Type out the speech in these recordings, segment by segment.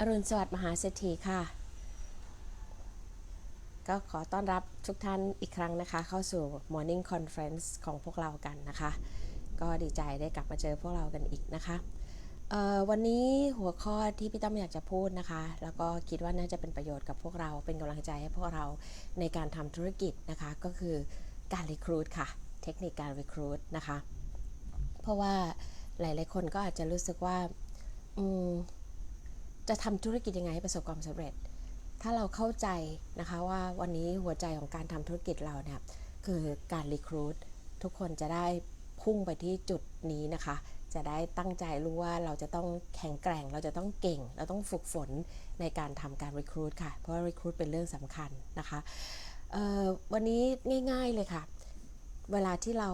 อรุณสวัสดิ์มหาเศรษฐีค่ะ ก็ขอต้อนรับทุกท่านอีกครั้งนะคะ เข้าสู่ Morning Conference ของพวกเรากันนะคะ ก็ดีใจได้กลับมาเจอพวกเรากันอีกนะคะ วันนี้หัวข้อที่พี่ต้อมอยากจะพูดนะคะ แล้วก็คิดว่าน่าจะเป็นประโยชน์กับพวกเราเป็นกำลังใจให้พวกเราในการทำธุรกิจนะคะ ก็คือการ recruit ค่ะ เทคนิคการ recruit นะคะ เพราะว่าหลาย ๆ คนก็อาจจะรู้สึกว่าอืม จะทำธุรกิจยังไงให้ประสบความสำเร็จ ถ้าเราเข้าใจนะคะว่าวันนี้หัวใจของการทำธุรกิจเราเนี่ยคือการรีครูดทุกคนจะได้พุ่งไปที่จุดนี้นะคะ จะได้ตั้งใจรู้ว่าเราจะต้องแข็งแกร่ง เราจะต้องเก่ง เราต้องฝึกฝนในการทำการรีครูดค่ะ เพราะว่ารีครูดเป็นเรื่องสำคัญนะคะวันนี้ง่าย ๆเลยค่ะ เวลาที่เรา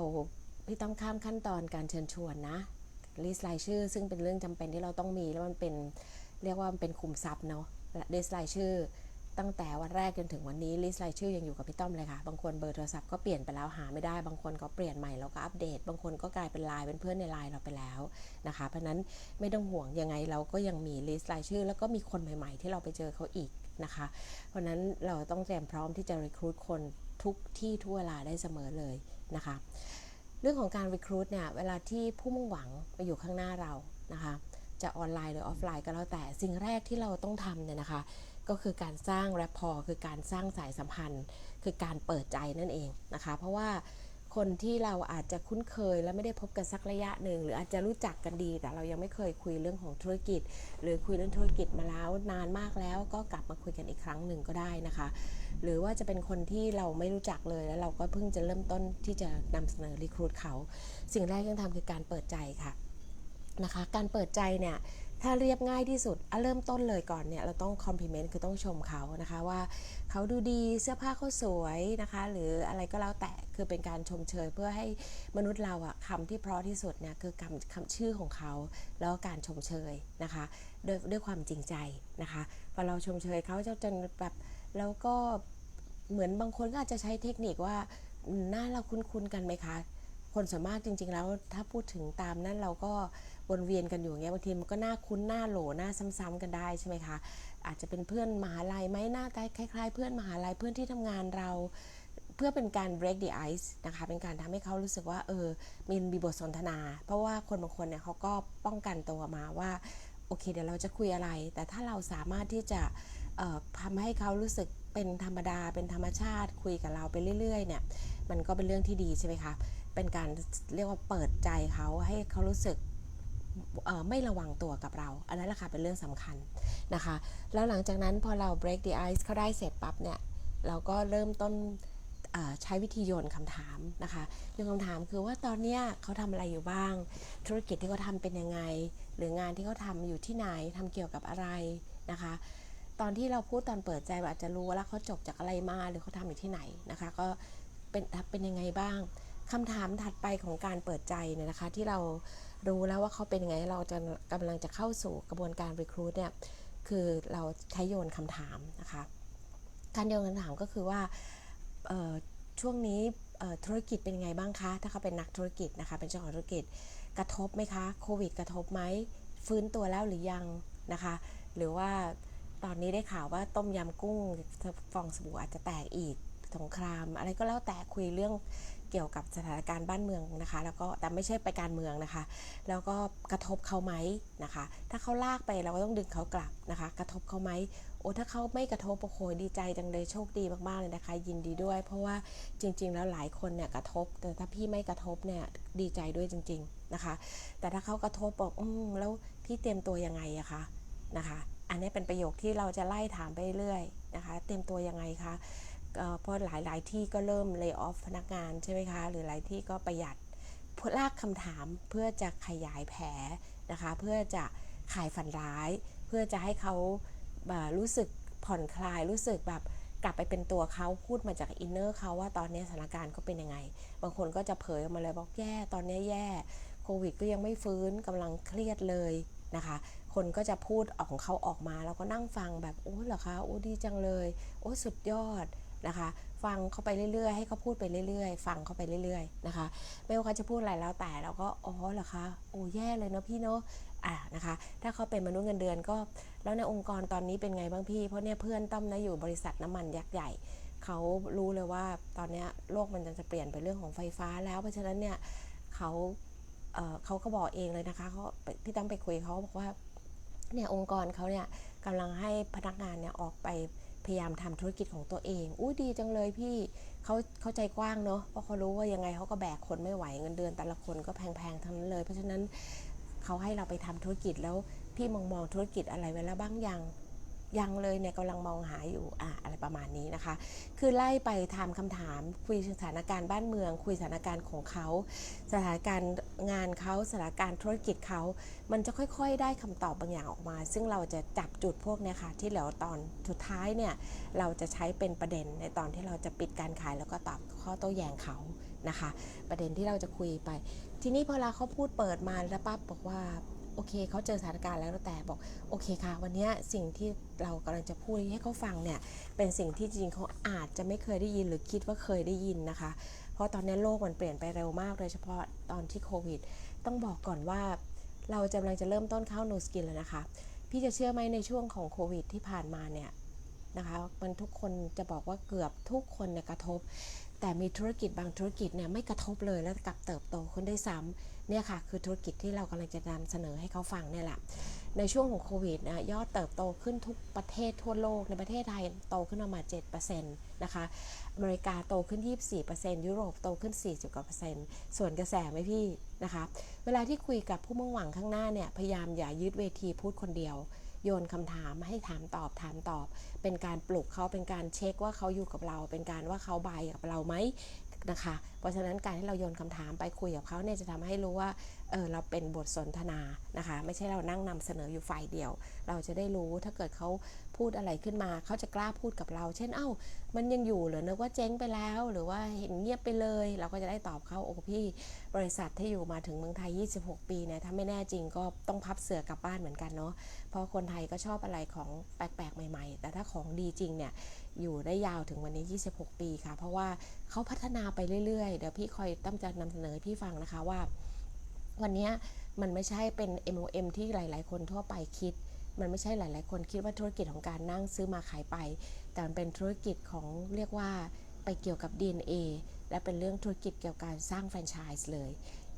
พี่ต้องข้ามขั้นตอนการเชิญชวนนะลิสต์รายชื่อ ซึ่งเป็นเรื่องจำเป็นที่เราต้องมีแล้วมันเป็น เรียกว่ามันเป็นคุมทรัพย์เนาะลิสต์รายชื่อ ตั้งแต่วันแรกจนถึงวันนี้ลิสต์รายชื่อยังอยู่กับพี่ต้อมเลยค่ะ บางคนเบอร์โทรศัพท์ก็เปลี่ยนไปแล้วหาไม่ได้ บางคนก็เปลี่ยนใหม่แล้วก็อัปเดต บางคนก็กลายเป็นไลน์เป็นเพื่อนในไลน์เราไปแล้วนะคะ เพราะนั้นไม่ต้องห่วงยังไงเราก็ยังมีลิสต์รายชื่อ แล้วก็มีคนใหม่ ๆ ที่เราไปเจอเขาอีกนะคะ เพราะนั้นเราต้องเตรียมพร้อมที่จะรีคูดคนทุกที่ทุกเวลาได้เสมอเลยนะคะ เรื่องของการ recruit เนี่ยเวลาที่ผู้มุ่งหวังมาอยู่ข้างหน้าเรานะคะ จะออนไลน์หรือออฟไลน์ก็แล้วแต่สิ่งแรกที่เราต้องทำเนี่ยนะคะ ก็คือการสร้างแรปพอคือการสร้างสายสัมพันธ์ คือการเปิดใจนั่นเองนะคะ เพราะว่าคนที่เราอาจจะคุ้นเคยและไม่ได้พบกันสักระยะหนึ่ง หรืออาจจะรู้จักกันดี แต่เรายังไม่เคยคุยเรื่องของธุรกิจ หรือคุยเรื่องธุรกิจมาแล้วนานมากแล้วก็กลับมาคุยกันอีกครั้งหนึ่งก็ได้นะคะ หรือว่าจะเป็นคนที่เราไม่รู้จักเลยแล้วเราก็เพิ่งจะเริ่มต้นที่จะนำเสนอรีครูดเขา สิ่งแรกที่ต้องทำคือการเปิดใจค่ะ นะคะ การเปิดใจเนี่ยถ้าเรียบง่ายที่สุดอะเริ่มต้นเลยก่อนเนี่ยเราต้องคอมพ l เมนต์คือต้องชมเขานะคะว่าเขาดูดีเสื้อผ้าเขาสวยนะคะ หรืออะไรก็แล้วแต่คือเป็นการชมเชยเพื่อให้มนุษย์เราอะคำที่เพราะที่สุดเนี่ยคือคำคำชื่อของเขา แล้วการชมเชยนะคะด้วยด้วยความจริงใจนะคะพอเราชมเชยเขาจะจนแบบแล้วก็เหมือนบางคนก็อาจจะใช้เทคนิคว่าหน้าเราคุ้นๆกันไหมคะ คนส่วนมากจริง ๆ แล้วถ้าพูดถึงตามนั้นเราก็ วนเวียนกันอยู่อย่างเงี้ยบางทีมันก็หน้าคุ้นหน้าโหลหน้าซ้ำๆกันได้ใช่ไหมคะอาจจะเป็นเพื่อนมหาลัยไหมหน้าตาคล้าย ๆ เพื่อนมหาลัยเพื่อนที่ทำงานเรา เพื่อเป็นการ break the ice นะคะ เป็นการทำให้เขารู้สึกว่าเออมีมีบทสนทนา เพราะว่าคนบางคนเนี่ยเขาก็ป้องกันตัวมาว่าโอเคเดี๋ยวเราจะคุยอะไร แต่ถ้าเราสามารถที่จะเอ่อทำให้เขารู้สึกเป็นธรรมดาเป็นธรรมชาติคุยกับเราไปเรื่อย ๆ เนี่ย มันก็เป็นเรื่องที่ดีใช่ไหมคะ เป็นการเรียกว่าเปิดใจเขาให้เขารู้สึก ไม่ระวังตัวกับเรา อันนั้นแหละค่ะเป็นเรื่องสำคัญนะคะ แล้วหลังจากนั้นพอเรา break the ice เขาได้เสร็จปั๊บเนี่ย เราก็เริ่มต้นใช้วิธีโยนคำถามนะคะโยนคำถามคือว่าตอนเนี้ยเขาทำอะไรอยู่บ้าง ธุรกิจที่เขาทำเป็นยังไง หรืองานที่เขาทำอยู่ที่ไหนทำเกี่ยวกับอะไรนะคะ ตอนที่เราพูดตอนเปิดใจเราอาจจะรู้ว่าเขาจบจากอะไรมาหรือเขาทำอยู่ที่ไหนนะคะ ก็เป็นเป็นยังไงบ้างคำถามถัดไปของการเปิดใจเนี่ยนะคะ ที่เรา รู้แล้วว่าเขาเป็นยังไงเราจะกำลังจะเข้าสู่กระบวนการ recruit เนี่ยคือเราใช้โยนคำถามนะคะ การโยนคำถามก็คือว่าช่วงนี้ธุรกิจเป็นยังไงบ้างคะ ถ้าเขาเป็นนักธุรกิจนะคะ เป็นเจ้าของธุรกิจกระทบไหมคะโควิดกระทบไหมฟื้นตัวแล้วหรือยังนะคะ หรือว่าตอนนี้ได้ข่าวว่าต้มยำกุ้งฟองสบู่อาจจะแตกอีกสงคราม อะไรก็แล้วแต่คุยเรื่อง เกี่ยวกับสถานการณ์บ้านเมืองนะคะ แล้วก็แต่ไม่ใช่ไปการเมืองนะคะ แล้วก็กระทบเขาไหมนะคะ ถ้าเขาลากไปเราก็ต้องดึงเขากลับนะคะ กระทบเขาไหมโอ้ถ้าเขาไม่กระทบโอ้โหดีใจจังเลยโชคดีมากๆเลยนะคะ ยินดีด้วย เพราะว่าจริง ๆ แล้วหลายคนเนี่ยกระทบ แต่ถ้าพี่ไม่กระทบเนี่ยดีใจด้วยจริง ๆนะคะ แต่ถ้าเขากระทบบอกอืมแล้วพี่เตรียมตัวยังไงอะคะนะคะ อันนี้เป็นประโยคที่เราจะไล่ถามไปเรื่อยนะคะ เตรียมตัวยังไงคะ เอ่อเพราะหลาย ๆ ที่ก็เริ่ม lay off พนักงานใช่ไหมคะ หรือหลายที่ก็ประหยัดพลากคำถามเพื่อจะขยายแผลนะคะ เพื่อจะขายฝันร้าย เพื่อจะให้เขารู้สึกผ่อนคลายรู้สึกแบบกลับไปเป็นตัวเขาพูดมาจากอินเนอร์เขาว่าตอนนี้สถานการณ์เขาเป็นยังไง บางคนก็จะเผยออกมาเลยบอกแย่ตอนนี้แย่โควิดก็ยังไม่ฟื้นกำลังเครียดเลยนะคะ คนก็จะพูดออกของเขาออกมา แล้วก็นั่งฟังแบบโอ้เหรอคะโอ้ดีจังเลย โอ้สุดยอด นะคะ ฟังเขาไปเรื่อยๆ ให้เขาพูดไปเรื่อยๆ ฟังเขาไปเรื่อยๆ นะคะ ไม่ว่าเขาจะพูดอะไรแล้วแต่เราก็อ๋อเหรอคะโอ้แย่เลยเนาะพี่เนาะอะนะคะ ถ้าเขาเป็นมนุษย์เงินเดือนก็ แล้วในองค์กรตอนนี้เป็นไงบ้างพี่ เพราะเนี่ยเพื่อนต้อมนะอยู่บริษัทน้ำมันยักษ์ใหญ่เขารู้เลยว่าตอนนี้โลกมันจะเปลี่ยนไปเรื่องของไฟฟ้าแล้วเพราะฉะนั้นเนี่ยเขาเเขาก็บอกเองเลยนะคะเขาพี่ตั้มไปคุยเขาบอกว่าเนี่ยองค์กรเขาเนี่ยกำลังให้พนักงานเนี่ยออกไป พยายามทำธุรกิจของตัวเอง อุ้ยดีจังเลยพี่เขาเขาใจกว้างเนาะเพราะเขารู้ว่ายังไงเขาก็แบกคนไม่ไหวเงินเดือน แต่ละคนก็แพงๆทั้งนั้นเลย เพราะฉะนั้นเขาให้เราไปทำธุรกิจแล้วพี่มองมองธุรกิจอะไรไว้แล้วบ้างยัง ยังเลยเนี่ยกำลังมองหาอยู่อะอะไรประมาณนี้นะคะ คือไล่ไปทำคำถาม คุยสถานการณ์บ้านเมือง คุยสถานการณ์ของเขา สถานการณ์งานเขาสถานการณ์ธุรกิจเขา มันจะค่อยๆ ได้คำตอบบางอย่างออกมา ซึ่งเราจะจับจุดพวกเนี้ยค่ะ ที่เหลือตอนสุดท้ายเนี่ยเราจะใช้เป็นประเด็นในตอนที่เราจะปิดการขายแล้วก็ตอบข้อโต้แย้งเขานะคะ ประเด็นที่เราจะคุยไป ทีนี้พอเราเขาพูดเปิดมาแล้วปั๊บบอกว่า โอเคเขาเจอสถานการณ์แล้วแต่บอกโอเคค่ะ วันนี้สิ่งที่เรากำลังจะพูดให้เขาฟังเนี่ยเป็นสิ่งที่จริงเขาอาจจะไม่เคยได้ยินหรือคิดว่าเคยได้ยินนะคะ เพราะตอนนี้โลกมันเปลี่ยนไปเร็วมากโดยเฉพาะตอนที่โควิด ต้องบอกก่อนว่าเรากำลังจะเริ่มต้นเข้า No Skin แล้วนะคะ พี่จะเชื่อไหมในช่วงของโควิดที่ผ่านมาเนี่ยนะคะมันทุกคนจะบอกว่าเกือบทุกคนเนี่ยกระทบ แต่มีธุรกิจบางธุรกิจเนี่ยไม่กระทบเลยแล้วกลับเติบโตขึ้นได้ซ้ำเนี่ยค่ะ คือธุรกิจที่เรากำลังจะนำเสนอให้เขาฟังเนี่ยแหละในช่วงของโควิดนะยอดเติบโตขึ้นทุกประเทศทั่วโลกในประเทศไทยโตขึ้นประมาณ7%นะคะอเมริกาโตขึ้น 24%ยุโรปโตขึ้น 40กว่าเปอร์เซ็นต์ส่วนกระแสไหมพี่นะคะ เวลาที่คุยกับผู้มุ่งหวังข้างหน้าเนี่ยพยายามอย่ายึดเวทีพูดคนเดียว โยนคำถามให้ถามตอบถามตอบ เป็นการปลุกเขาเป็นการเช็คว่าเขาอยู่กับเรา เป็นการว่าเขาบายกับเราไหมนะคะ เพราะฉะนั้นการที่เราโยนคำถามไปคุยกับเขาเนี่ยจะทำให้รู้ว่า เออเราเป็นบทสนทนานะคะ ไม่ใช่เรานั่งนำเสนออยู่ฝ่ายเดียว เราจะได้รู้ถ้าเกิดเขาพูดอะไรขึ้นมา เขาจะกล้าพูดกับเรา เช่น เอ้า มันยังอยู่เหรอนึกว่าเจ๊งไปแล้ว หรือว่าเห็นเงียบไปเลย เราก็จะได้ตอบเขาโอ้พี่ บริษัทที่อยู่มาถึงเมืองไทย 26 ปีเนี่ยถ้าไม่แน่จริงก็ต้องพับเสือกลับบ้านเหมือนกันเนาะเพราะคนไทยก็ชอบอะไรของแปลกๆ ใหม่ ๆ แต่ถ้าของดีจริงเนี่ยอยู่ได้ยาวถึงวันนี้ 26 ปีค่ะ เพราะว่าเขาพัฒนาไปเรื่อยๆ เดี๋ยวพี่คอยตั้มจนำเสนอพี่ฟังนะคะว่า วันนี้มันไม่ใช่เป็น MOM ที่หลาย ๆ คนทั่วไปคิด มันไม่ใช่หลาย ๆ คนคิดว่าธุรกิจของการนั่งซื้อมาขายไป แต่มันเป็นธุรกิจของเรียกว่าไปเกี่ยวกับ DNA และเป็นเรื่องธุรกิจเกี่ยวกับการสร้างแฟรนไชส์เลย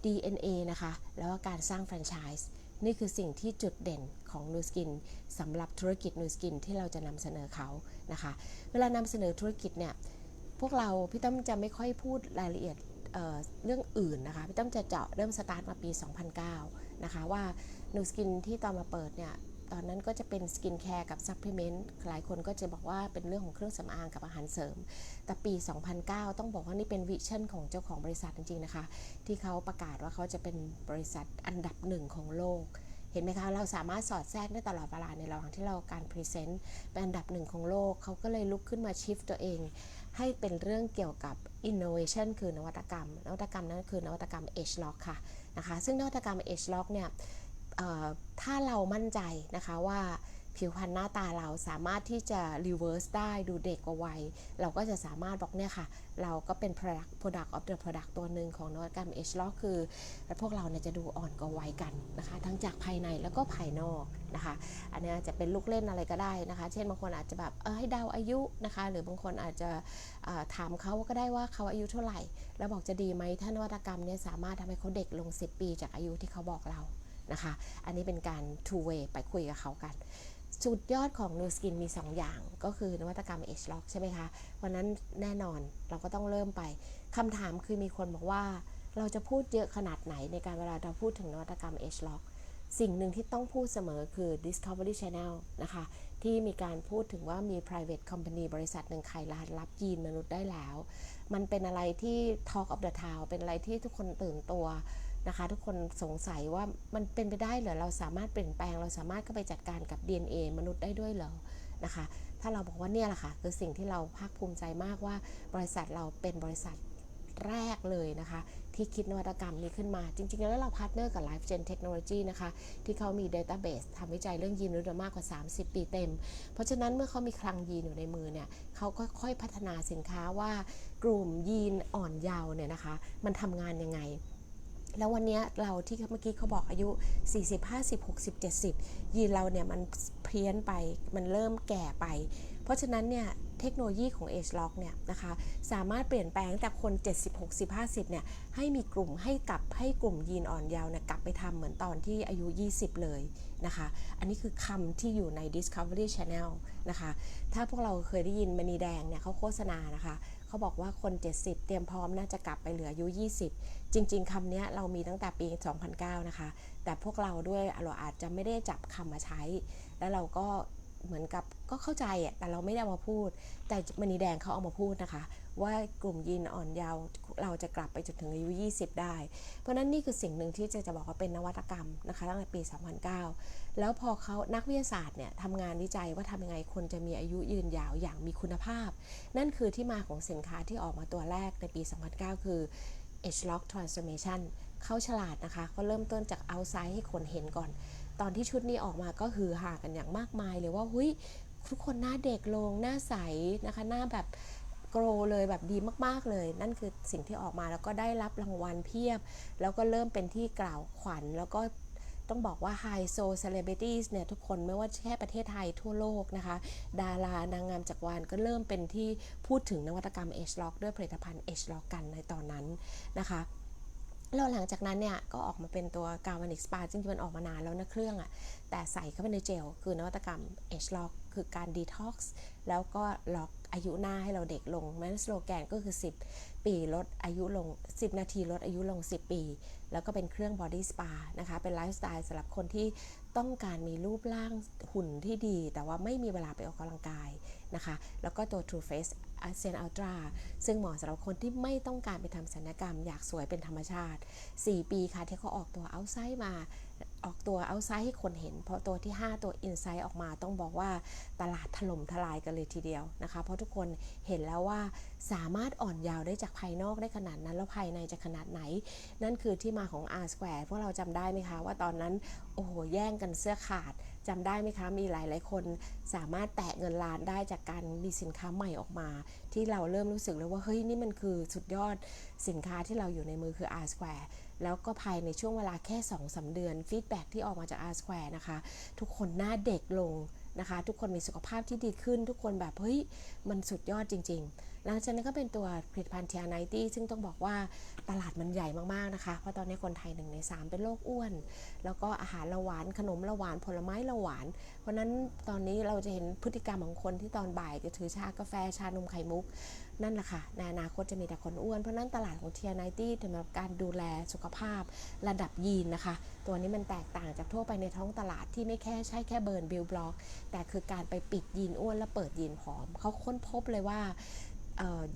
DNA นะคะ แล้วก็การสร้างแฟรนไชส์นี่คือสิ่งที่จุดเด่นของ New Skin สำหรับธุรกิจ New Skin ที่เราจะนำเสนอเขานะคะ เวลานำเสนอธุรกิจเนี่ย พวกเราพี่ต้อมจะไม่ค่อยพูดรายละเอียด เเรื่องอื่นนะคะพี่ต้อมจะเจาะเริ่มสตาร์ทมาปี 2009 นะคะว่า New Skin ที่ตอนมาเปิดเนี่ยตอนนั้นก็จะเป็นสกินแคร์กับซัพพลีเมนต์หลายคนก็จะบอกว่าเป็นเรื่องของเครื่องสำอางกับอาหารเสริม แต่ปี 2009 ต้องบอกว่านี่เป็นวิชั่นของเจ้าของบริษัทจริง ๆ นะคะ ที่เขาประกาศว่าเขาจะเป็นบริษัทอันดับหนึ่งของโลก เห็นไหมคะ เราสามารถสอดแทรกได้ตลอดเวลาในระหว่างที่เราการพรีเซนต์เป็นอันดับหนึ่งของโลก เขาก็เลยลุกขึ้นมาชิฟตัวเอง ให้เป็นเรื่องเกี่ยวกับ innovation คือนวัตกรรม นวัตกรรมนั้นคือนวัตกรรม H lock ค่ะนะคะซึ่งนวัตกรรม H lock เนี่ยถ้าเรามั่นใจนะคะว่า ผิวพรรณหน้าตาเราสามารถที่จะ reverse ได้ดูเด็กกว่าวัย เราก็จะสามารถบอกเนี่ยค่ะ เราก็เป็น product product of the product ตัวหนึ่งของนวัตกรรม H lock คือพวกเราเนี่ยจะดูอ่อนกว่าวัยกันนะคะ ทั้งจากภายในแล้วก็ภายนอกนะคะ อันนี้จะเป็นลูกเล่นอะไรก็ได้นะคะ เช่นบางคนอาจจะแบบเออให้เดาอายุนะคะ หรือบางคนอาจจะถามเขาก็ได้ว่าเขาอายุเท่าไหร่ แล้วบอกจะดีไหมถ้านวัตกรรมเนี่ยสามารถทำให้เขาเด็กลง 10 ปีจากอายุที่เขาบอกเรานะคะ อันนี้เป็นการ two way ไปคุยกับเขากัน จุดยอดของ New Skin มี 2 อย่าง ก็คือนวัตกรรม H Lock ใช่ไหมคะ วันนั้นแน่นอนเราก็ต้องเริ่มไปคำถามคือมีคนบอกว่า เราจะพูดเยอะขนาดไหนในการเวลาเราพูดถึงนวัตกรรม H Lock สิ่งหนึ่งที่ต้องพูดเสมอคือ Discovery Channel นะคะ ที่มีการพูดถึงว่ามี private company บริษัทหนึ่งขายรหัสลับยีนมนุษย์ได้แล้ว มันเป็นอะไรที่ Talk of the Town เป็นอะไรที่ทุกคนตื่นตัว นะคะ ทุกคนสงสัยว่ามันเป็นไปได้เหรอเราสามารถเปลี่ยนแปลง เราสามารถเข้าไปจัดการกับ DNA มนุษย์ได้ด้วยเหรอนะคะ ถ้าเราบอกว่าเนี่ยแหละค่ะคือสิ่งที่เราภาคภูมิใจมากว่าบริษัทเราเป็นบริษัทแรกเลยนะคะ ที่คิดนวัตกรรมนี้ขึ้นมา จริง ๆ แล้วเราพาร์ทเนอร์กับ LifeGen Technology นะคะ ที่เขามี Database ทำวิจัยเรื่องยีนมนุษย์มากกว่า 30 ปีเต็ม เพราะฉะนั้นเมื่อเขามีคลังยีนอยู่ในมือเนี่ยเขาก็ค่อยพัฒนาสินค้าว่ากลุ่มยีนอ่อนเยาว์เนี่ยนะคะ มันทำงานยังไง แล้ววันนี้เราที่เมื่อกี้เขาบอกอายุ 40 50 60 70 ยีนเราเนี่ยมันเพี้ยนไปมันเริ่มแก่ไป เพราะฉะนั้นเนี่ยเทคโนโลยีของ Age Lock เนี่ยนะคะสามารถเปลี่ยนแปลงตั้งแต่คน 70 60 50 เนี่ยให้มีกลุ่มให้กลับให้กลุ่มยีนอ่อนเยาว์เนี่ยกลับไปทำเหมือนตอนที่อายุ 20 เลยนะคะ อันนี้คือคำที่อยู่ใน Discovery Channel นะคะ ถ้าพวกเราเคยได้ยินมณีแดงเนี่ยเขาโฆษณานะคะ เขาบอกว่าคน 70 เตรียมพร้อมน่าจะกลับไปเหลืออายุ 20 จริง ๆคำนี้เรามีตั้งแต่ปี 2009 นะคะ แต่พวกเราด้วยเราอาจจะไม่ได้จับคำมาใช้ แล้วเราก็เหมือนกับก็เข้าใจอะแต่เราไม่ได้เอามาพูด แต่มณีแดงเขาเอามาพูดนะคะ ว่ากลุ่มยีนอ่อนเยาว์เราจะกลับไปจนถึงอายุ 20 ได้ เพราะนั้นนี่คือสิ่งหนึ่งที่จะจะบอกว่าเป็นนวัตกรรมนะคะตั้งแต่ปี 2009 แล้วพอเขานักวิทยาศาสตร์เนี่ยทำงานวิจัยว่าทำยังไงคนจะมีอายุยืนยาวอย่างมีคุณภาพ นั่นคือที่มาของสินค้าที่ออกมาตัวแรกในปี 2009 คือ Edge Lock Transformation เข้าฉลาดนะคะก็เริ่มต้นจากเอาไซด์ให้คนเห็นก่อน ตอนที่ชุดนี้ออกมาก็คือหากันอย่างมากมายเลยว่าหุยทุกคนหน้าเด็กลงหน้าใสนะคะหน้าแบบ กรเลยแบบดีมากๆเลย นั่นคือสิ่งที่ออกมาแล้วก็ได้รับรางวัลเพียบ แล้วก็เริ่มเป็นที่กล่าวขวัญ แล้วก็ต้องบอกว่าไฮโซเซเลบริตี้เนี่ยทุกคนไม่ว่าแค่ประเทศไทยทั่วโลกนะคะ ดารานางงามจักรวาลก็เริ่มเป็นที่พูดถึงนวัตกรรม H Lock ด้วยผลิตภัณฑ์ H Lock กันในตอนนั้นนะคะ แล้วหลังจากนั้นเนี่ยก็ออกมาเป็นตัวกาวานิกสปาจริงๆมันออกมานานแล้วนะเครื่องอะ่ะแต่ใส่เข้าไปในเจล คือนวัตกรรม H Lock คือการดีท็อกซ์แล้วก็ล็อกอายุหน้าให้เราเด็กลงแม้สโลแกนก็คือ 10 ปีลดอายุลง 10 นาทีลดอายุลง 10 ปี แล้วก็เป็นเครื่องบอดี้สปานะคะ เป็นไลฟ์สไตล์สำหรับคนที่ต้องการมีรูปร่างหุ่นที่ดี แต่ว่าไม่มีเวลาไปออกกำลังกาย นะคะ แล้วก็ตัว True Face a s c e n Ultra ซึ่งเหมาะสำหรับคนที่ไม่ต้องการไปทำศัลยกรรม อยากสวยเป็นธรรมชาติ 4 ปีค่ะที่เขาออกตัวเอาไซด์มา ออกตัวเอาไซด์ให้คนเห็น เพราะตัวที่ 5 ตัวอินไซด์ออกมาต้องบอกว่าตลาดถล่มทลายกันเลยทีเดียวนะคะ เพราะทุกคนเห็นแล้วว่าสามารถอ่อนยาวได้จากภายนอกได้ขนาดนั้น แล้วภายในจะขนาดไหน นั่นคือที่มาของ R Square พวกเราจำได้ไหมคะว่าตอนนั้น โอ้โห แย่งกันเสื้อขาดจำได้ไหมคะ มีหลายหลายคนสามารถแตะเงินล้านได้จากการมีสินค้าใหม่ออกมา ที่เราเริ่มรู้สึกเลยว่า เฮ้ย นี่มันคือสุดยอดสินค้าที่เราอยู่ในมือคือ R Square แล้วก็ภายในช่วงเวลาแค่2อสเดือนฟีดแบ็ที่ออกมาจาก R Square นะคะ ทุกคนหน้าเด็กลงนะคะ ทุกคนมีสุขภาพที่ดีขึ้น ทุกคนแบบ เฮ้ย มันสุดยอดจริง ๆ หลังจากนั้นก็เป็นตัวผลิตภัณฑ์เทียไนตี้ซึ่งต้องบอกว่าตลาดมันใหญ่มาก ๆ นะคะ เพราะตอนนี้คนไทยหนึ่งใน 3 เป็นโรคอ้วน แล้วก็อาหารละหวาน ขนมละหวาน ผลไม้ละหวาน เพราะนั้นตอนนี้เราจะเห็นพฤติกรรมของคนที่ตอนบ่ายจะถือชากาแฟชานมไข่มุก นั่นแหละค่ะในอนาคตจะมีแต่คนอ้วน เพราะนั้นตลาดของเทียไนตี้สำหรับการดูแลสุขภาพระดับยีนนะคะ ตัวนี้มันแตกต่างจากทั่วไปในท้องตลาดที่ไม่แค่ใช่แค่เบิร์นบิลบล็อก แต่คือการไปปิดยีนอ้วนแล้วเปิดยีนผอม เขาค้นพบเลยว่า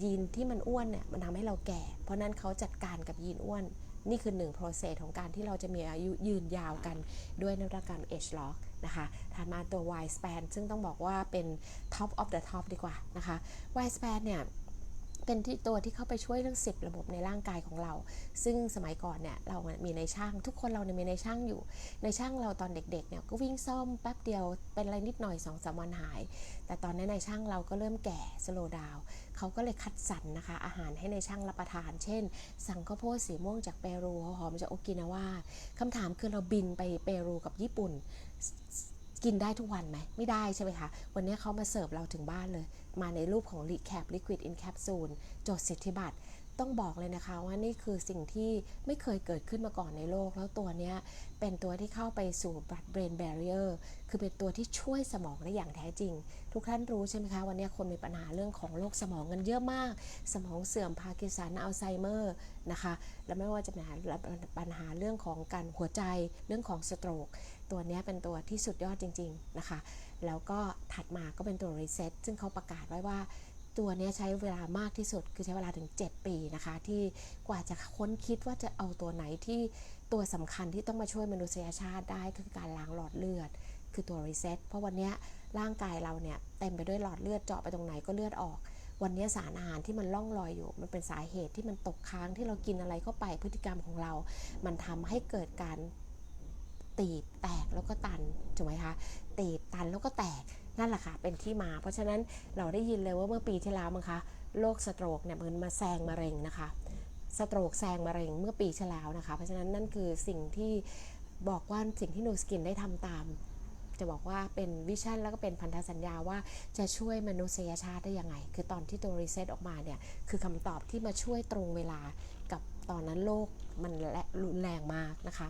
ยีนที่มันอ้วนเนี่ยมันทำให้เราแก่ เพราะนั้นเขาจัดการกับยีนอ้วนนี่คือหนึ่ง process ของการที่เราจะมีอายุยืนยาวกันด้วยนวัตกรรม Age Lock นะคะถัดมาตัว Y span ซึ่งต้องบอกว่าเป็น top of the top ดีกว่านะคะ Y span เนี่ย เป็นที่ตัวที่เข้าไปช่วยเรื่องสิบระบบในร่างกายของเรา ซึ่งสมัยก่อนเนี่ยเรามีในช่าง ทุกคนเราเนี่ยมีในช่างอยู่ ในช่างเราตอนเด็กๆเนี่ยก็วิ่งซ่อมแป๊บเดียวเป็นอะไรนิดหน่อย2อสวันหาย แต่ตอนนี้ในช่างเราก็เริ่มแก่สโลดาวเขาก็เลยคัดสรรนะคะ อาหารให้ในช่างรับประทาน เช่น สั่งข้าวโพดสีม่วงจากเปรูหอมจากโอกินาวาคำถามคือเราบินไปเปรูกับญี่ปุ่นกินได้ทุกวันไหมไม่ได้ใช่ไหมคะ วันนี้เขามาเสิร์ฟเราถึงบ้านเลย มาในรูปของ Recap Liquid in Capsule จดสิทธิบัตรต้องบอกเลยนะคะว่านี่คือสิ่งที่ไม่เคยเกิดขึ้นมาก่อนในโลก แล้วตัวนี้เป็นตัวที่เข้าไปสู่ blood brain barrier คือเป็นตัวที่ช่วยสมองได้อย่างแท้จริง ทุกท่านรู้ใช่ไหมคะ วันนี้คนมีปัญหาเรื่องของโรคสมองกันเยอะมาก สมองเสื่อมพาร์กินสันอัลไซเมอร์นะคะ แล้วไม่ว่าจะเป็นปัญหาเรื่องของการหัวใจเรื่องของสโตรกตัวนี้เป็นตัวที่สุดยอดจริง ๆ นะคะ แล้วก็ถัดมาก็เป็นตัว reset ซึ่งเขาประกาศไว้ว่าตัวนี้ใช้เวลามากที่สุดคือใช้เวลาถึง 7 ปีนะคะ ที่กว่าจะค้นคิดว่าจะเอาตัวไหนที่ตัวสำคัญที่ต้องมาช่วยมนุษยชาติได้คือการล้างหลอดเลือด คือตัวรีเซ็ตเพราะวันนี้ร่างกายเราเนี่ยเต็มไปด้วยหลอดเลือดเจาะไปตรงไหนก็เลือดออก วันนี้สารอาหารที่มันล่องลอยอยู่ มันเป็นสาเหตุที่มันตกค้างที่เรากินอะไรเข้าไปพฤติกรรมของเรา มันทำให้เกิดการ ตีบแตกแล้วก็ตันถูกไหมคะตีบตันแล้วก็แตกนั่นแหละค่ะเป็นที่มา เพราะฉะนั้นเราได้ยินเลยว่าเมื่อปีที่แล้วมั้งคะโรคสโตรกเนี่ยมันมาแซงมะเร็งนะคะ สโตรกแซงมะเร็งเมื่อปีที่แล้วนะคะ เพราะฉะนั้นนั่นคือสิ่งที่บอกว่าสิ่งที่นูสกินได้ทำตาม จะบอกว่าเป็นวิชั่นแล้วก็เป็นพันธสัญญาว่าจะช่วยมนุษยชาติได้ยังไง คือตอนที่ตัวรีเซ็ตออกมาเนี่ยคือคำตอบที่มาช่วยตรงเวลากับตอนนั้นโลกมันและรุนแรงมากนะคะ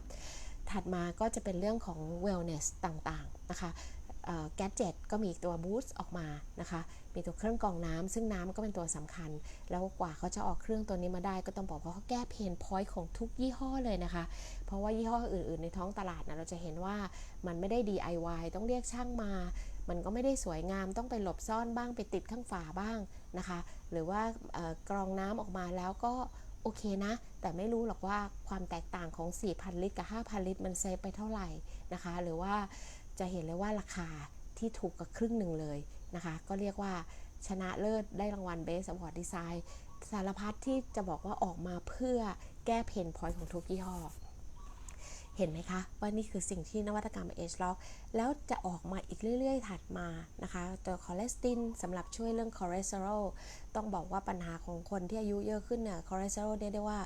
ถัดมาก็จะเป็นเรื่องของ wellness ต่างๆนะคะแกจ็ตก็มีตัวบูสต์ออกมานะคะ มีตัวเครื่องกรองน้ำซึ่งน้ำก็เป็นตัวสำคัญ แล้วกว่าเขาจะออกเครื่องตัวนี้มาได้ ก็ต้องบอกว่าเขาแก้เพนพอยต์ของทุกยี่ห้อเลยนะคะ เพราะว่ายี่ห้ออื่นๆในท้องตลาดนะเราจะเห็นว่ามันไม่ได้ DIY ต้องเรียกช่างมา มันก็ไม่ได้สวยงาม ต้องไปหลบซ่อนบ้างไปติดข้างฝาบ้างนะคะ หรือว่ากรองน้ำออกมาแล้วก็ โอเคนะ แต่ไม่รู้หรอกว่าความแตกต่างของ 4,000 ลิตรกับ 5,000 ลิตร มันเซฟไปเท่าไหร่นะคะ หรือว่าจะเห็นเลยว่าราคาที่ถูกกับครึ่งหนึ่งเลยนะคะ ก็เรียกว่าชนะเลิศได้รางวัล Best Award Design สารพัดที่จะบอกว่าออกมาเพื่อแก้เพนพอยต์ของทุกยี่ห้อ เห็นไหมคะ ว่านี่คือสิ่งที่นวัตกรรม Age Lock แล้วจะออกมาอีกเรื่อย ๆ ถัดมานะคะตัวคอเลสตินสำหรับช่วยเรื่องคอเลสเตอรอลต้องบอกว่าปัญหาของคนที่อายุเยอะขึ้นเนี่ยคอเลสเตอรอลเนี่ยได้ว่า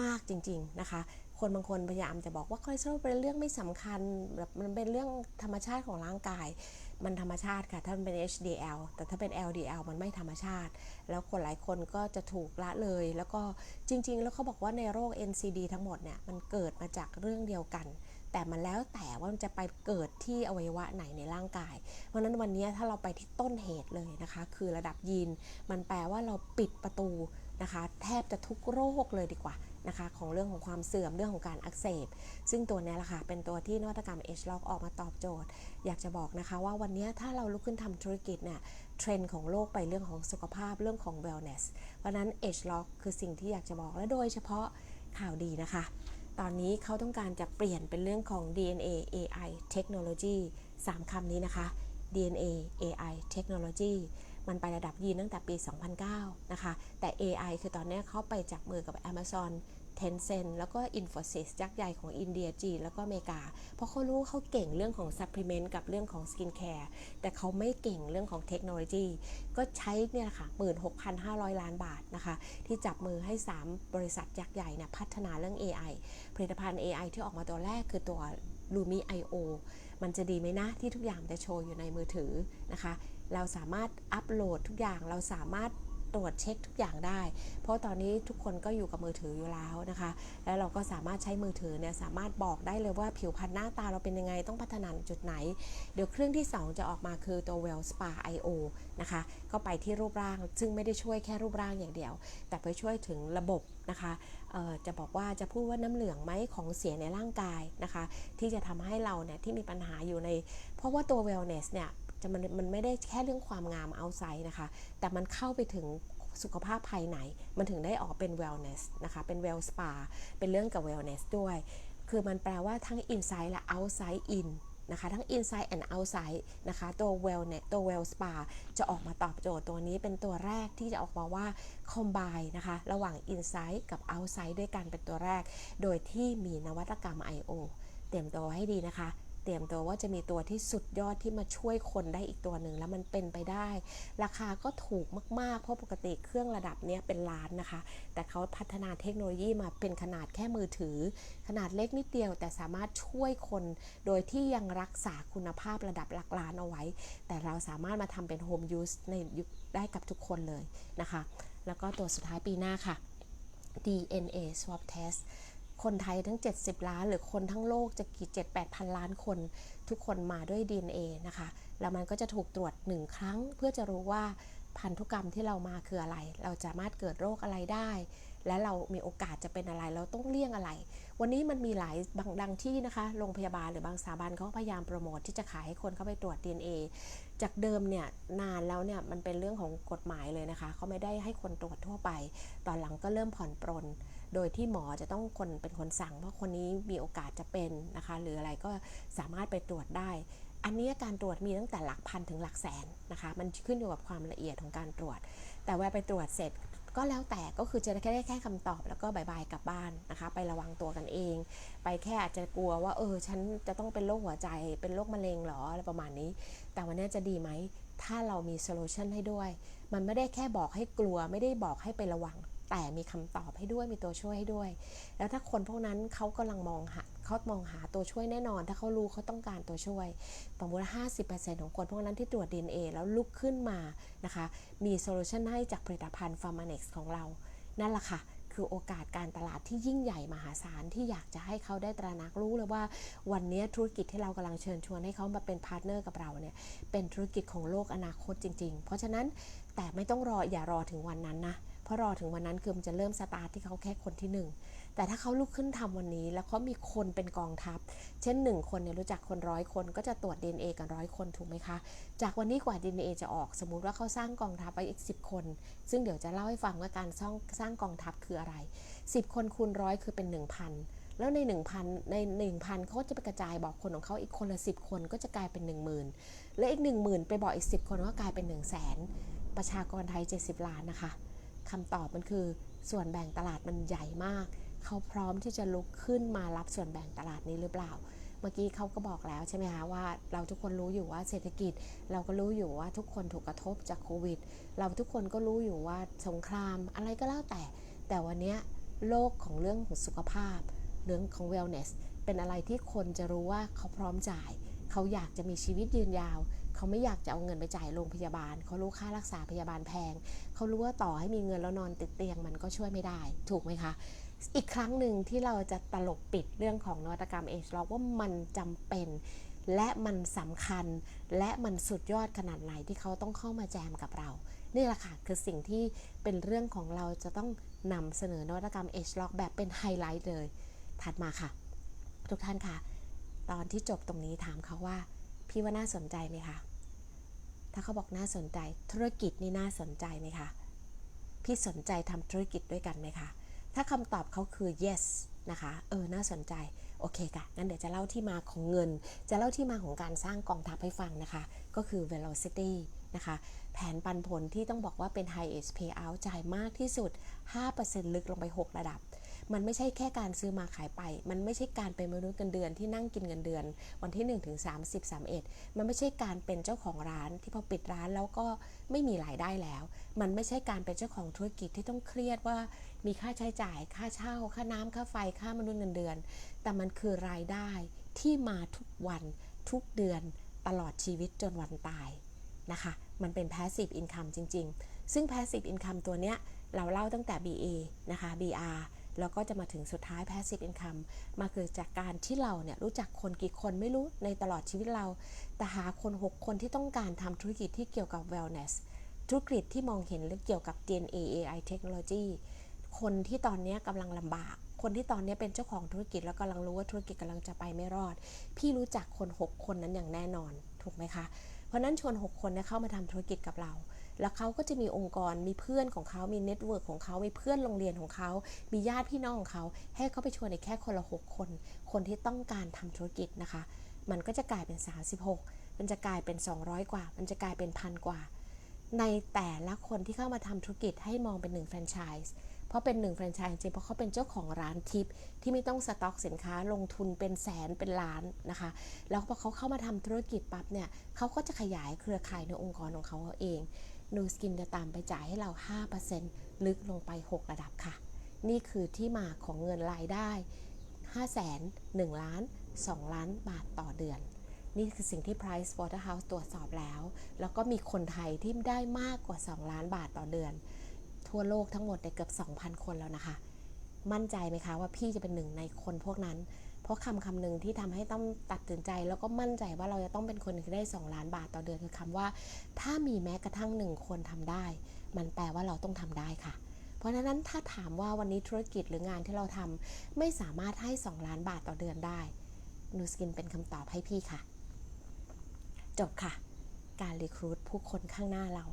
มากจริง ๆ นะคะ คนบางคนพยายามจะบอกว่าคอเลสเตอรอลเป็นเรื่องไม่สำคัญแบบมันเป็นเรื่องธรรมชาติของร่างกาย มันธรรมชาติค่ะถ้ามันเป็น HDL แต่ถ้าเป็น LDL มันไม่ธรรมชาติ แล้วคนหลายคนก็จะถูกละเลย แล้วก็จริง ๆ แล้วเขาบอกว่าในโรค NCD ทั้งหมดเนี่ยมันเกิดมาจากเรื่องเดียวกัน แต่มันแล้วแต่ว่ามันจะไปเกิดที่อวัยวะไหนในร่างกาย เพราะนั้นวันนี้ถ้าเราไปที่ต้นเหตุเลยนะคะ คือระดับยีน มันแปลว่าเราปิดประตูนะคะ แทบจะทุกโรคเลยดีกว่า นะคะของเรื่องของความเสื่อมเรื่องของการอักเสบ ซึ่งตัวนี้แหละค่ะเป็นตัวที่นวัตกรรม H Lock ออกมาตอบโจทย์ อยากจะบอกนะคะว่าวันนี้ถ้าเราลุกขึ้นทำธุรกิจเนี่ยเทรนด์ของโลกไปเรื่องของสุขภาพเรื่องของ wellness เพราะนั้น H Lock คือสิ่งที่อยากจะบอกและโดยเฉพาะข่าวดีนะคะ ตอนนี้เขาต้องการจะเปลี่ยนเป็นเรื่องของ DNA AI Technology 3คำนี้นะคะ DNA AI Technology มันไประดับยีนตั้งแต่ปี 2009 นะคะ แต่ AI คือตอนนี้เขาไปจับมือกับ Amazon Tencent แล้วก็ Infosys ยักษ์ใหญ่ของอินเดียจีน แล้วก็อเมริกา เพราะเขารู้เขาเก่งเรื่องของ supplement กับเรื่องของ skin care แต่เขาไม่เก่งเรื่องของเทคโนโลยี ก็ใช้เนี่ยค่ะ 16,500 ล้านบาทนะคะ ที่จับมือให้ 3 บริษัทยักษ์ใหญ่เนี่ยพัฒนาเรื่อง AI ผลิตภัณฑ์ AI ที่ออกมาตัวแรกคือตัว Lumi IO มันจะดีไหมนะ ที่ทุกอย่างจะโชว์อยู่ในมือถือนะคะ เราสามารถอัปโหลดทุกอย่างเราสามารถตรวจเช็คทุกอย่างได้ เพราะตอนนี้ทุกคนก็อยู่กับมือถืออยู่แล้วนะคะ แล้วเราก็สามารถใช้มือถือเนี่ยสามารถบอกได้เลยว่าผิวพรรณหน้าตาเราเป็นยังไงต้องพัฒนาจุดไหน เดี๋ยวเครื่องที่ 2 จะออกมาคือตัว Well Spa IO นะคะ ก็ไปที่รูปร่าง ซึ่งไม่ได้ช่วยแค่รูปร่างอย่างเดียว แต่ไปช่วยถึงระบบนะคะจะบอกว่าจะพูดว่าน้ำเหลืองไหมของเสียในร่างกายนะคะ ที่จะทำให้เราเนี่ยที่มีปัญหาอยู่ใน เพราะว่าตัว wellness เนี่ย จะมันมันไม่ได้แค่เรื่องความงามเอาไซนะคะ แต่มันเข้าไปถึงสุขภาพภายใน มันถึงได้ออกเป็น wellness นะคะ เป็น well spa เป็นเรื่องกับ wellness ด้วย คือมันแปลว่าทั้ง inside และ outside in นะคะ ทั้ง inside and outside นะคะ ตัว wellness ตัว well spa จะออกมาตอบโจทย์ตัวนี้เป็นตัวแรกที่จะออกมาว่า combine นะคะ ระหว่าง inside กับ outside ด้วยกันเป็นตัวแรก โดยที่มีนวัตกรรม IO เตรียมตัวให้ดีนะคะ เตรียมตัวว่าจะมีตัวที่สุดยอดที่มาช่วยคนได้อีกตัวหนึ่งแล้วมันเป็นไปได้ ราคาก็ถูกมาก ๆ เพราะปกติเครื่องระดับนี้เป็นล้านนะคะ แต่เขาพัฒนาเทคโนโลยีมาเป็นขนาดแค่มือถือ ขนาดเล็กนิดเดียว แต่สามารถช่วยคน โดยที่ยังรักษาคุณภาพระดับหลักล้านเอาไว้ แต่เราสามารถมาทำเป็นโฮมยูสในได้กับทุกคนเลยนะคะ แล้วก็ตัวสุดท้ายปีหน้าค่ะ DNA swab test คนไทยทั้ง 70 ล้าน หรือคนทั้งโลกจะกี่7 8พันล้านคนทุกคนมาด้วย DNA นะคะ แล้วมันก็จะถูกตรวจ1ครั้ง เพื่อจะรู้ว่าพันธุกรรมที่เรามาคืออะไร เราจะสามารถเกิดโรคอะไรได้ และเรามีโอกาสจะเป็นอะไร เราต้องเลี่ยงอะไร วันนี้มันมีหลายบางดังที่นะคะ โรงพยาบาลหรือบางสถาบันเขาพยายามโปรโมทที่จะขายให้คนเข้าไปตรวจ DNA จากเดิมเนี่ยนานแล้วเนี่ยมันเป็นเรื่องของกฎหมายเลยนะคะเขาไม่ได้ให้คนตรวจทั่วไป ตอนหลังก็เริ่มผ่อนปรน โดยที่หมอจะต้องคนเป็นคนสั่งว่าคนนี้มีโอกาสจะเป็นนะคะหรืออะไรก็สามารถไปตรวจได้ อันนี้การตรวจมีตั้งแต่หลักพันถึงหลักแสนนะคะ มันขึ้นอยู่กับความละเอียดของการตรวจ แต่ว่าไปตรวจเสร็จก็แล้วแต่ก็คือจะแค่ได้แค่คำตอบแล้วก็บายบายกลับบ้านนะคะ ไประวังตัวกันเอง ไปแค่อาจจะกลัวว่าเออฉันจะต้องเป็นโรคหัวใจเป็นโรคมะเร็งหรออะไรประมาณนี้ แต่วันนี้จะดีไหมถ้าเรามีโซลูชันให้ด้วย มันไม่ได้แค่บอกให้กลัวไม่ได้บอกให้ไประวัง แต่มีคำตอบให้ด้วยมีตัวช่วยให้ด้วย แล้วถ้าคนพวกนั้นเขากำลังมองหาเขามองหาตัวช่วยแน่นอน ถ้าเขารู้เขาต้องการตัวช่วยสมมติว่า50%ของคนพวกนั้นที่ตรวจ DNA แล้วลุกขึ้นมานะคะ มีโซลูชันให้จากผลิตภัณฑ์ p h a r m a n e x ของเรา นั่นแหละค่ะคือโอกาสการตลาดที่ยิ่งใหญ่มหาศาลที่อยากจะให้เขาได้ตระหนักรู้เลยว่า วันนี้ธุรกิจที่เรากำลังเชิญชวนให้เขามาเป็นพาร์ทเนอร์กับเราเนี่ยเป็นธุรกิจของโลกอนาคตจริง ๆ เพราะฉะนั้นแต่ไม่ต้องรออย่ารอถึงวันนั้นนะ ราะรอถึงวันนั้นคือมันจะเริ่มสตาร์ทที่เขาแค่คนที่หนึ่งแต่ถ้าเขาลุกขึ้นทำวันนี้ แล้วเขามีคนเป็นกองทัพ เช่น 1 คนเนี่ยรู้จักคนร้อยคนก็จะตรวจ DNA กันร้อยคนถูกไหมคะ จากวันนี้กว่า DNA จะออกสมมุติว่าเขาสร้างกองทัพไปอีก 10 คน ซึ่งเดี๋ยวจะเล่าให้ฟังว่าการสร้างสร้างกองทัพคืออะไร 10 คนคูณร้อยคือเป็น 1,000แล้วใน 1,000 ใน 1,000เขาจะไปกระจายบอกคนของเขาอีกคนละ 10 คนก็จะกลายเป็น 10,000 และอีก 10,000 ไปบอกอีก 10 คนก็กลายเป็น 1 0 0 0 0แสนประชากรไทย 70 ล้านนะคะ คำตอบมันคือส่วนแบ่งตลาดมันใหญ่มาก เขาพร้อมที่จะลุกขึ้นมารับส่วนแบ่งตลาดนี้หรือเปล่า เมื่อกี้เขาก็บอกแล้วใช่ไหมคะว่าเราทุกคนรู้อยู่ว่าเศรษฐกิจ เราก็รู้อยู่ว่าทุกคนถูกกระทบจากโควิด เราทุกคนก็รู้อยู่ว่าสงครามอะไรก็แล้วแต่ แต่วันนี้โลกของเรื่องของสุขภาพ เรื่องของ wellness เป็นอะไรที่คนจะรู้ว่าเขาพร้อมจ่าย เขาอยากจะมีชีวิตยืนยาว เขาไม่อยากจะเอาเงินไปจ่ายโรงพยาบาล เขารู้ค่ารักษาพยาบาลแพง เขารู้ว่าต่อให้มีเงินแล้วนอนติดเตียงมันก็ช่วยไม่ได้ ถูกไหมคะ อีกครั้งหนึ่งที่เราจะตลบปิดเรื่องของนวัตกรรมเอชล็อกว่ามันจำเป็น และมันสำคัญ และมันสุดยอดขนาดไหนที่เขาต้องเข้ามาแจมกับเรา นี่แหละค่ะคือสิ่งที่เป็นเรื่องของเราจะต้องนำเสนอนวัตกรรม H Lock แบบเป็นไฮไลท์เลย ถัดมาค่ะ ทุกท่านค่ะ ตอนที่จบตรงนี้ถามเขาว่า พี่ว่าน่าสนใจไหมคะ ถ้าเขาบอกน่าสนใจ ธุรกิจนี่น่าสนใจไหมคะ พี่สนใจทำธุรกิจด้วยกันไหมคะ ถ้าคำตอบเขาคือ yes นะคะ เออ น่าสนใจ โอเคค่ะ งั้นเดี๋ยวจะเล่าที่มาของเงิน จะเล่าที่มาของการสร้างกองทัพให้ฟังนะคะ ก็คือ velocity นะคะ แผนปันผลที่ต้องบอกว่าเป็น highest payout จ่ายมากที่สุด 5%ลึกลงไป 6 ระดับ มันไม่ใช่แค่การซื้อมาขายไป มันไม่ใช่การเป็นมนุษย์เงินเดือนที่นั่งกินเงินเดือน วันที่1ถึง30 31 มันไม่ใช่การเป็นเจ้าของร้านที่พอปิดร้านแล้วก็ไม่มีรายได้แล้ว มันไม่ใช่การเป็นเจ้าของธุรกิจที่ต้องเครียดว่ามีค่าใช้จ่าย ค่าเช่า ค่าน้ำค่าไฟ ค่ามนุษย์เงินเดือน แต่มันคือรายได้ที่มาทุกวันทุกเดือนตลอดชีวิตจนวันตายนะคะ มันเป็น passive income จริง ๆ ซึ่ง passive income ตัวเนี้ยเราเล่าตั้งแต่ BA นะคะ BR แล้วก็จะมาถึงสุดท้าย passive income มาคือจากการที่เราเนี่ยรู้จักคนกี่คนไม่รู้ในตลอดชีวิตเรา แต่หาคน 6 คนที่ต้องการทำธุรกิจที่เกี่ยวกับ wellness ธุรกิจที่มองเห็นเรื่องเกี่ยวกับ DNA AI technology คนที่ตอนนี้กำลังลำบาก คนที่ตอนนี้เป็นเจ้าของธุรกิจแล้วกำลังรู้ว่าธุรกิจกำลังจะไปไม่รอด พี่รู้จักคน 6 คนนั้นอย่างแน่นอน ถูกไหมคะ เพราะนั้นชวน 6 คนเนี่ยเข้ามาทำธุรกิจกับเรา แล้วเขาก็จะมีองค์กรมีเพื่อนของเขามีเน็ตเวิร์กของเขามีเพื่อนโรงเรียนของเขา มีญาติพี่น้องของเขา ให้เขาไปชวนในแค่คนละ 6 คน คนที่ต้องการทำธุรกิจนะคะ มันก็จะกลายเป็น 36 มันจะกลายเป็น 200 กว่า มันจะกลายเป็นพันกว่า ในแต่ละคนที่เข้ามาทำธุรกิจให้มองเป็นหนึ่งแฟรนไชส์เพราะเป็นหนึ่งแฟรนไชส์จริงเพราะเขาเป็นเจ้าของร้านทิปที่ไม่ต้องสต็อกสินค้าลงทุนเป็นแสนเป็นล้านนะคะ แล้วพอเขาเข้ามาทำธุรกิจปั๊บเนี่ยเขาก็จะขยายเครือข่ายในองค์กรของเขาเอง นูสกินจะตามไปจ่ายให้เรา 5%ลึกลงไป 6 ระดับค่ะ นี่คือที่มาของเงินรายได้ 5 0 0 0 0 1ล้าน 2 ล้านบาทต่อเดือน นี่คือสิ่งที่ Price Waterhouse ตรวจสอบแล้ว แล้วก็มีคนไทยที่ได้มากกว่า 2 ล้านบาทต่อเดือน ทั่วโลกทั้งหมดเนี่ยเกือบ 2,000 คนแล้วนะคะ มั่นใจไหมคะว่าพี่จะเป็นหนึ่งในคนพวกนั้น ราะคำคำหนึ่งที่ทำให้ต้องตัดสินใจ แล้วก็มั่นใจว่าเราจะต้องเป็นคนที่ได้ 2 ล้านบาทต่อเดือนคือคำว่า ถ้ามีแม้กระทั่งหนึ่งคนทำได้ มันแปลว่าเราต้องทำได้ค่ะ เพราะฉะนั้นถ้าถามว่าวันนี้ธุรกิจหรืองานที่เราทำไม่สามารถให้ 2 ล้านบาทต่อเดือนได้นูสกินเป็นคำตอบให้พี่ค่ะ จบค่ะ การรีครูดผู้คนข้างหน้าเรา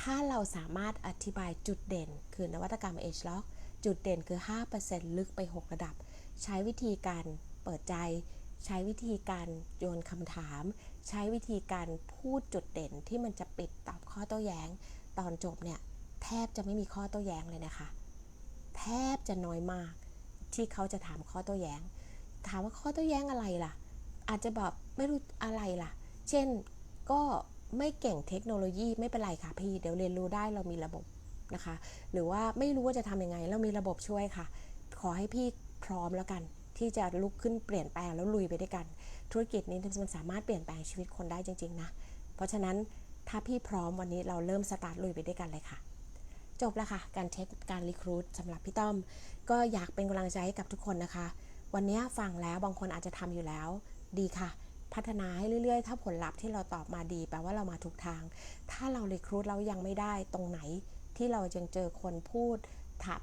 ถ้าเราสามารถอธิบายจุดเด่น คือนวัตกรรม Age Lock จุดเด่นคือ 5%ลึกไป 6 ระดับ ใช้วิธีการเปิดใจ ใช้วิธีการโยนคำถาม ใช้วิธีการพูดจุดเด่นที่มันจะปิดตอบข้อโต้แย้ง ตอนจบเนี่ยแทบจะไม่มีข้อโต้แย้งเลยนะคะ แทบจะน้อยมาก ที่เขาจะถามข้อโต้แย้ง ถามว่าข้อโต้แย้งอะไรล่ะ อาจจะแบบไม่รู้อะไรล่ะ เช่นก็ไม่เก่งเทคโนโลยีไม่เป็นไรค่ะพี่เดี๋ยวเรียนรู้ได้เรามีระบบนะคะ หรือว่าไม่รู้ว่าจะทำยังไง เรามีระบบช่วยค่ะ ขอให้พี่ พร้อมแล้วกัน ที่จะลุกขึ้นเปลี่ยนแปลงแล้วลุยไปด้วยกัน ธุรกิจนี้มันสามารถเปลี่ยนแปลงชีวิตคนได้จริง ๆ นะ เพราะฉะนั้นถ้าพี่พร้อมวันนี้เราเริ่มสตาร์ทลุยไปด้วยกันเลยค่ะ จบแล้วค่ะ การเช็คการรีครูดสำหรับพี่ต้อม ก็อยากเป็นกำลังใจให้กับทุกคนนะคะ วันนี้ฟังแล้วบางคนอาจจะทำอยู่แล้ว ดีค่ะ พัฒนาให้เรื่อยๆ ถ้าผลลัพธ์ที่เราตอบมาดีแปลว่าเรามาถูกทาง ถ้าเรารีครูดเรายังไม่ได้ตรงไหนที่เรายังเจอคนพูด ถับ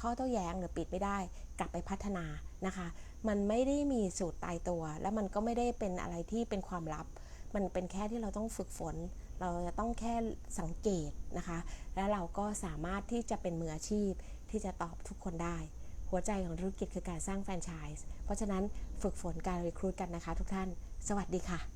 ข้อโต้แย้งหรือปิดไม่ได้ กลับไปพัฒนานะคะ มันไม่ได้มีสูตรตายตัว และมันก็ไม่ได้เป็นอะไรที่เป็นความลับ มันเป็นแค่ที่เราต้องฝึกฝน เราจะต้องแค่สังเกตนะคะ และเราก็สามารถที่จะเป็นมืออาชีพที่จะตอบทุกคนได้ หัวใจของธุรกิจคือการสร้างแฟรนไชส์เพราะฉะนั้นฝึกฝนการรีครูดกันนะคะทุกท่าน สวัสดีค่ะ